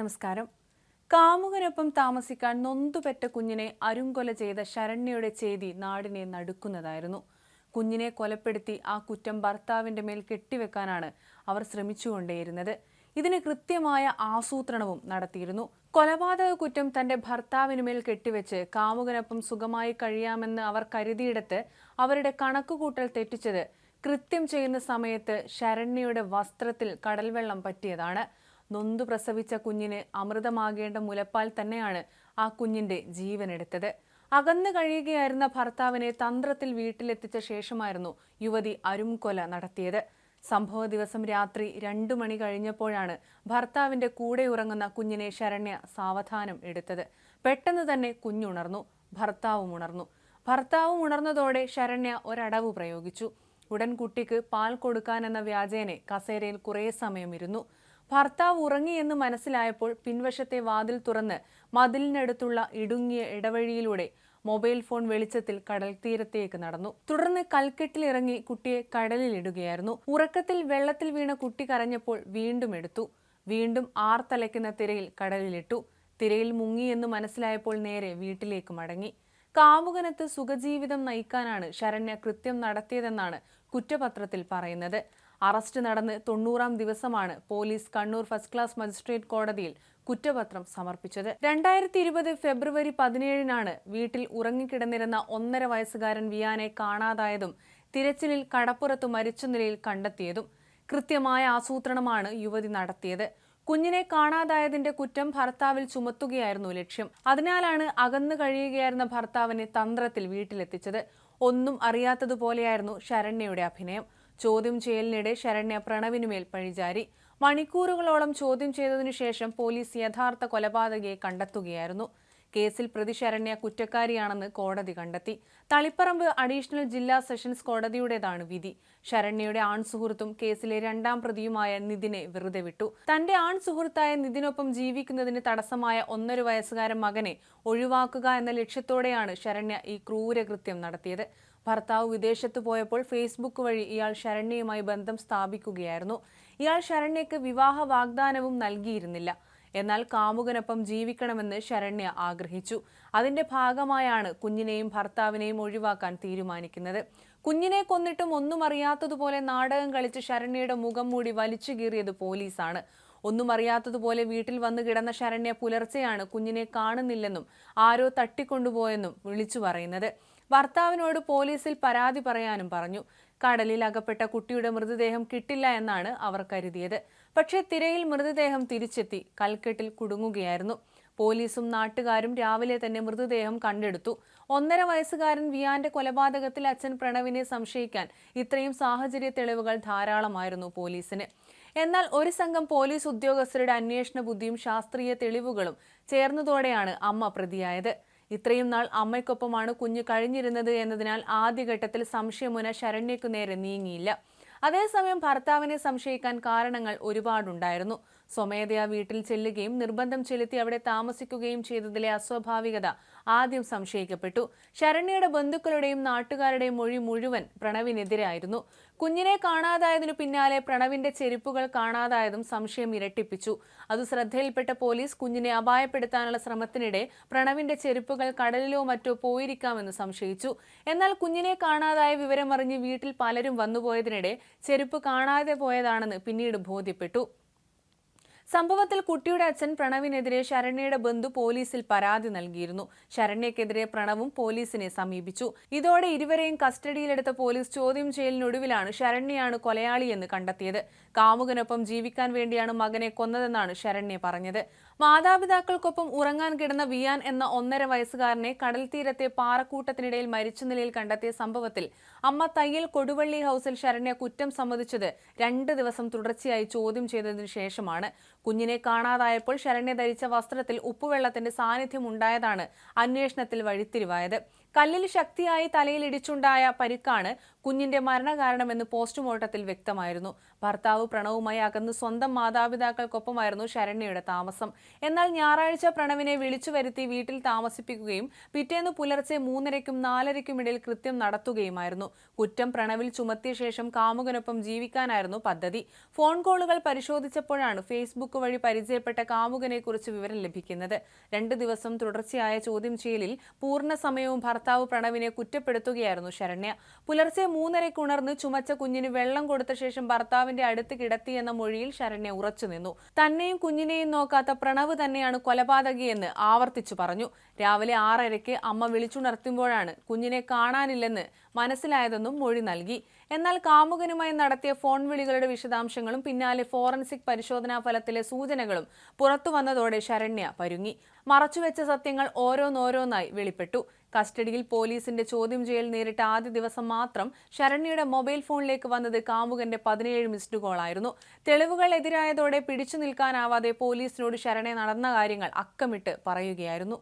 നമസ്കാരം. കാമുകനൊപ്പം താമസിക്കാൻ നൊന്തുപെറ്റ കുഞ്ഞിനെ അരുങ്കൊല ചെയ്ത ശരണ്യയുടെ ചേതി നാടിനെ നടുക്കുന്നതായിരുന്നു. കുഞ്ഞിനെ കൊലപ്പെടുത്തി ആ കുറ്റം ഭർത്താവിന്റെ മേൽ കെട്ടിവെക്കാനാണ് അവർ ശ്രമിച്ചുകൊണ്ടേയിരുന്നത്. ഇതിന് കൃത്യമായ ആസൂത്രണവും നടത്തിയിരുന്നു. കൊലപാതക കുറ്റം തന്റെ ഭർത്താവിനുമേൽ കെട്ടിവെച്ച് കാമുകനൊപ്പം സുഖമായി കഴിയാമെന്ന് അവർ കരുതിയിടത്ത് അവരുടെ കണക്കുകൂട്ടൽ തെറ്റിച്ചത് കൃത്യം ചെയ്യുന്ന സമയത്ത് ശരണ്യയുടെ വസ്ത്രത്തിൽ കടൽവെള്ളം പറ്റിയതാണ്. നൊന്തു പ്രസവിച്ച കുഞ്ഞിന് അമൃതമാകേണ്ട മുലപ്പാൽ തന്നെയാണ് ആ കുഞ്ഞിന്റെ ജീവനെടുത്തത്. അകന്നു കഴിയുകയായിരുന്ന ഭർത്താവിനെ തന്ത്രത്തിൽ വീട്ടിലെത്തിച്ച ശേഷമായിരുന്നു യുവതി അരുംകൊല നടത്തിയത്. സംഭവ ദിവസം രാത്രി രണ്ടു മണി കഴിഞ്ഞപ്പോഴാണ് ഭർത്താവിന്റെ കൂടെ ഉറങ്ങുന്ന കുഞ്ഞിനെ ശരണ്യ സാവധാനം എടുത്തത്. പെട്ടെന്ന് തന്നെ കുഞ്ഞുണർന്നു ഭർത്താവും ഉണർന്നു. ഭർത്താവും ഉണർന്നതോടെ ശരണ്യ ഒരടവ് പ്രയോഗിച്ചു. ഉടൻ കുട്ടിക്ക് പാൽ കൊടുക്കാനെന്ന വ്യാജേനെ കസേരയിൽ കുറേ സമയം ഇരുന്നു ഭർത്താവ് ഉറങ്ങിയെന്ന് മനസ്സിലായപ്പോൾ പിൻവശത്തെ വാതിൽ തുറന്ന് മതിലിനടുത്തുള്ള ഇടുങ്ങിയ ഇടവഴിയിലൂടെ മൊബൈൽ ഫോൺ വെളിച്ചത്തിൽ കടൽ തീരത്തേക്ക് നടന്നു. തുടർന്ന് കൽക്കെട്ടിലിറങ്ങി കുട്ടിയെ കടലിലിടുകയായിരുന്നു ഉറക്കത്തിൽ വെള്ളത്തിൽ വീണ കുട്ടി കരഞ്ഞപ്പോൾ വീണ്ടും എടുത്തു. വീണ്ടും ആർത്തലയ്ക്കുന്ന തിരയിൽ കടലിലിട്ടു. തിരയിൽ മുങ്ങിയെന്ന് മനസ്സിലായപ്പോൾ നേരെ വീട്ടിലേക്ക് മടങ്ങി. കാമുകനത്ത് സുഖജീവിതം നയിക്കാനാണ് ശരണ്യ കൃത്യം നടത്തിയതെന്നാണ് കുറ്റപത്രത്തിൽ പറയുന്നത്. അറസ്റ്റ് നടന്ന് തൊണ്ണൂറാം ദിവസമാണ് police Kannur first class magistrate കോടതിയിൽ കുറ്റപത്രം സമർപ്പിച്ചത്. രണ്ടായിരത്തി ഇരുപത് ഫെബ്രുവരി പതിനേഴിനാണ് വീട്ടിൽ ഉറങ്ങിക്കിടന്നിരുന്ന ഒന്നര വയസ്സുകാരൻ വിയാനെ കാണാതായതും തിരച്ചിലിൽ കടപ്പുറത്ത് മരിച്ച നിലയിൽ കണ്ടെത്തിയതും കൃത്യമായ ആസൂത്രണമാണ് യുവതി നടത്തിയത്. കുഞ്ഞിനെ കാണാതായതിന്റെ കുറ്റം ഭർത്താവിൽ ചുമത്തുകയായിരുന്നു ലക്ഷ്യം. അതിനാലാണ് അകന്നു കഴിയുകയായിരുന്ന ഭർത്താവിനെ തന്ത്രത്തിൽ വീട്ടിലെത്തിച്ചത്. ഒന്നും അറിയാത്തതുപോലെയായിരുന്നു ശരണ്യയുടെ അഭിനയം. ചോദ്യം ചെയ്യലിനിടെ ശരണ്യ പ്രണവിനുമേൽ പഴിചാരി മണിക്കൂറുകളോളം ചോദ്യം ചെയ്തതിനു ശേഷം പോലീസ് യഥാർത്ഥ കൊലപാതകയെ കണ്ടെത്തുകയായിരുന്നു. കേസിൽ പ്രതി ശരണ്യ കുറ്റക്കാരിയാണെന്ന് കോടതി കണ്ടെത്തി. തളിപ്പറമ്പ് അഡീഷണൽ ജില്ലാ സെഷൻസ് കോടതിയുടേതാണ് വിധി. ശരണ്യയുടെ ആൺ സുഹൃത്തും കേസിലെ രണ്ടാം പ്രതിയുമായ നിതിനെ വെറുതെ വിട്ടു. തന്റെ ആൺ സുഹൃത്തായ നിതിനൊപ്പം ജീവിക്കുന്നതിന് തടസ്സമായ ഒന്നര വയസ്സുകാരൻ മകനെ ഒഴിവാക്കുക എന്ന ലക്ഷ്യത്തോടെയാണ് ശരണ്യ ഈ ക്രൂരകൃത്യം നടത്തിയത്. ഭർത്താവ് വിദേശത്ത് പോയപ്പോൾ ഫേസ്ബുക്ക് വഴി ഇയാൾ ശരണ്യയുമായി ബന്ധം സ്ഥാപിക്കുകയായിരുന്നു. ഇയാൾ ശരണ്യക്ക് വിവാഹ വാഗ്ദാനവും നൽകിയിരുന്നില്ല. എന്നാൽ കാമുകനൊപ്പം ജീവിക്കണമെന്ന് ശരണ്യ ആഗ്രഹിച്ചു. അതിന്റെ ഭാഗമായാണ് കുഞ്ഞിനെയും ഭർത്താവിനെയും ഒഴിവാക്കാൻ തീരുമാനിക്കുന്നത്. കുഞ്ഞിനെ കൊന്നിട്ടും ഒന്നും അറിയാത്തതുപോലെ നാടകം കളിച്ച് ശരണ്യയുടെ മുഖം മൂടി വലിച്ചു കീറിയത് പോലീസാണ്. ഒന്നും അറിയാത്തതുപോലെ വീട്ടിൽ വന്നു കിടന്ന ശരണ്യ പുലർച്ചെയാണ് കുഞ്ഞിനെ കാണുന്നില്ലെന്നും ആരോ തട്ടിക്കൊണ്ടുപോയെന്നും വിളിച്ചു പറയുന്നത്. ഭർത്താവിനോട് പോലീസിൽ പരാതി പറയാനും പറഞ്ഞു. കടലിൽ അകപ്പെട്ട കുട്ടിയുടെ മൃതദേഹം കിട്ടില്ല എന്നാണ് അവർ കരുതിയത്. പക്ഷേ തിരയിൽ മൃതദേഹം തിരിച്ചെത്തി കൽക്കെട്ടിൽ കുടുങ്ങുകയായിരുന്നു. പോലീസും നാട്ടുകാരും രാവിലെ തന്നെ മൃതദേഹം കണ്ടെടുത്തു. ഒന്നര വയസ്സുകാരൻ വിയാന്റെ കൊലപാതകത്തിൽ അച്ഛൻ പ്രണവിനെ സംശയിക്കാൻ ഇത്രയും സാഹചര്യ തെളിവുകൾ ധാരാളമായിരുന്നു പോലീസിന്. എന്നാൽ ഒരു സംഘം പോലീസ് ഉദ്യോഗസ്ഥരുടെ അന്വേഷണ ബുദ്ധിയും ശാസ്ത്രീയ തെളിവുകളും ചേർന്നതോടെയാണ് അമ്മ പ്രതിയായത്. ഇത്രയും നാൾ അമ്മയ്ക്കൊപ്പമാണ് കുഞ്ഞ് കഴിഞ്ഞിരുന്നത് എന്നതിനാൽ ആദ്യഘട്ടത്തിൽ സംശയമുന ശരണ്യക്കു നേരെ നീങ്ങിയില്ല. അതേസമയം ഭർത്താവിനെ സംശയിക്കാൻ കാരണങ്ങൾ ഒരുപാടുണ്ടായിരുന്നു. സ്വമേധയാ വീട്ടിൽ ചെല്ലുകയും നിർബന്ധം ചെലുത്തി അവിടെ താമസിക്കുകയും ചെയ്തതിലെ അസ്വാഭാവികത ആദ്യം സംശയിക്കപ്പെട്ടു. ശരണ്യയുടെ ബന്ധുക്കളുടെയും നാട്ടുകാരുടെയും മൊഴി മുഴുവൻ പ്രണവിനെതിരായിരുന്നു. കുഞ്ഞിനെ കാണാതായതിനു പിന്നാലെ പ്രണവിന്റെ ചെരുപ്പുകൾ കാണാതായതും സംശയം ഇരട്ടിപ്പിച്ചു. അത് ശ്രദ്ധയിൽപ്പെട്ട പോലീസ് കുഞ്ഞിനെ അപായപ്പെടുത്താനുള്ള ശ്രമത്തിനിടെ പ്രണവിന്റെ ചെരുപ്പുകൾ കടലിലോ മറ്റോ പോയിരിക്കാമെന്ന് സംശയിച്ചു. എന്നാൽ കുഞ്ഞിനെ കാണാതായ വിവരമറിഞ്ഞ് വീട്ടിൽ പലരും വന്നുപോയതിനിടെ ചെരുപ്പ് കാണാതെ പോയതാണെന്ന് പിന്നീട് ബോധ്യപ്പെട്ടു. സംഭവത്തിൽ കുട്ടിയുടെ അച്ഛൻ പ്രണവിനെതിരെ ശരണ്യയുടെ ബന്ധു പോലീസിൽ പരാതി നൽകിയിരുന്നു. ശരണ്യക്കെതിരെ പ്രണവും പോലീസിനെ സമീപിച്ചു. ഇതോടെ ഇരുവരെയും കസ്റ്റഡിയിലെടുത്ത പോലീസ് ചോദ്യം ചെയ്യലിനൊടുവിലാണ് ശരണ്യയാണ് കൊലയാളിയെന്ന് കണ്ടെത്തിയത്. കാമുകനൊപ്പം ജീവിക്കാൻ വേണ്ടിയാണ് മകനെ കൊന്നതെന്നാണ് ശരണ്യ പറഞ്ഞത്. മാതാപിതാക്കൾക്കൊപ്പം ഉറങ്ങാൻ കിടന്ന വിയാൻ എന്ന ഒന്നര വയസ്സുകാരനെ കടൽ തീരത്തെ പാറക്കൂട്ടത്തിനിടയിൽ മരിച്ച നിലയിൽ കണ്ടെത്തിയ സംഭവത്തിൽ അമ്മ തയ്യൽ കൊടുവള്ളി ഹൌസിൽ ശരണ്യ കുറ്റം സമ്മതിച്ചത് രണ്ട് ദിവസം തുടർച്ചയായി ചോദ്യം ചെയ്തതിനു ശേഷമാണ്. കുഞ്ഞിനെ കാണാതായപ്പോൾ ശരണ്യ ധരിച്ച വസ്ത്രത്തിൽ ഉപ്പുവെള്ളത്തിന്റെ സാന്നിധ്യം ഉണ്ടായതാണ് അന്വേഷണത്തിൽ വഴിത്തിരിവായത്. കല്ലിൽ ശക്തിയായി തലയിൽ ഇടിച്ചുണ്ടായ പരിക്കാണ് കുഞ്ഞിന്റെ മരണകാരണമെന്ന് പോസ്റ്റ്മോർട്ടത്തിൽ വ്യക്തമായിരുന്നു. ഭർത്താവ് പ്രണവുമായി അകന്ന് സ്വന്തം മാതാപിതാക്കൾക്കൊപ്പമായിരുന്നു ശരണ്യയുടെ താമസം. എന്നാൽ ഞായറാഴ്ച പ്രണവിനെ വിളിച്ചു വരുത്തി വീട്ടിൽ താമസിപ്പിക്കുകയും പിറ്റേന്ന് പുലർച്ചെ മൂന്നരയ്ക്കും നാലരയ്ക്കും ഇടയിൽ കൃത്യം നടത്തുകയുമായിരുന്നു. കുറ്റം പ്രണവിൽ ചുമത്തിയ ശേഷം കാമുകനൊപ്പം ജീവിക്കാനായിരുന്നു പദ്ധതി. ഫോൺ കോളുകൾ പരിശോധിച്ചപ്പോഴാണ് ഫേസ്ബുക്ക് വഴി പരിചയപ്പെട്ട കാമുകനെക്കുറിച്ച് വിവരം ലഭിക്കുന്നത്. രണ്ട് ദിവസം തുടർച്ചയായ ചോദ്യം ചെയ്യലിൽ പൂർണ സമയവും പ്രണവിനെ കുറ്റപ്പെടുത്തുകയായിരുന്നു ശരണ്യ. പുലർച്ചെ മൂന്നരയ്ക്ക് ഉണർന്ന് ചുമച്ച കുഞ്ഞിന് വെള്ളം കൊടുത്ത ശേഷം ഭർത്താവിന്റെ അടുത്ത് കിടത്തി എന്ന മൊഴിയിൽ ശരണ്യ ഉറച്ചു നിന്നു. തന്നെയും കുഞ്ഞിനെയും നോക്കാത്ത പ്രണവ് തന്നെയാണ് കൊലപാതകിയെന്ന് ആവർത്തിച്ചു പറഞ്ഞു. രാവിലെ ആറരയ്ക്ക് അമ്മ വിളിച്ചുണർത്തുമ്പോഴാണ് കുഞ്ഞിനെ കാണാനില്ലെന്ന് മനസ്സിലായതെന്നും മൊഴി നൽകി. എന്നാൽ കാമുകനുമായി നടത്തിയ ഫോൺ വിളികളുടെ വിശദാംശങ്ങളും പിന്നാലെ ഫോറൻസിക് പരിശോധനാ ഫലത്തിലെ സൂചനകളും പുറത്തുവന്നതോടെ ശരണ്യ പരുങ്ങി. മറച്ചുവെച്ച സത്യങ്ങൾ ഓരോന്നോരോന്നായി വെളിപ്പെട്ടു. കസ്റ്റഡിയിൽ പോലീസിന്റെ ചോദ്യം ചെയ്യൽ നേരിട്ട ആദ്യ ദിവസം മാത്രം ശരണ്യയുടെ മൊബൈൽ ഫോണിലേക്ക് വന്നത് കാമുകന്റെ പതിനേഴ് മിസ്ഡ് കോളായിരുന്നു. തെളിവുകൾ എതിരായതോടെ പിടിച്ചു നിൽക്കാനാവാതെ പോലീസിനോട് ശരണെ നടന്ന കാര്യങ്ങൾ അക്കമിട്ട് പറയുകയായിരുന്നു.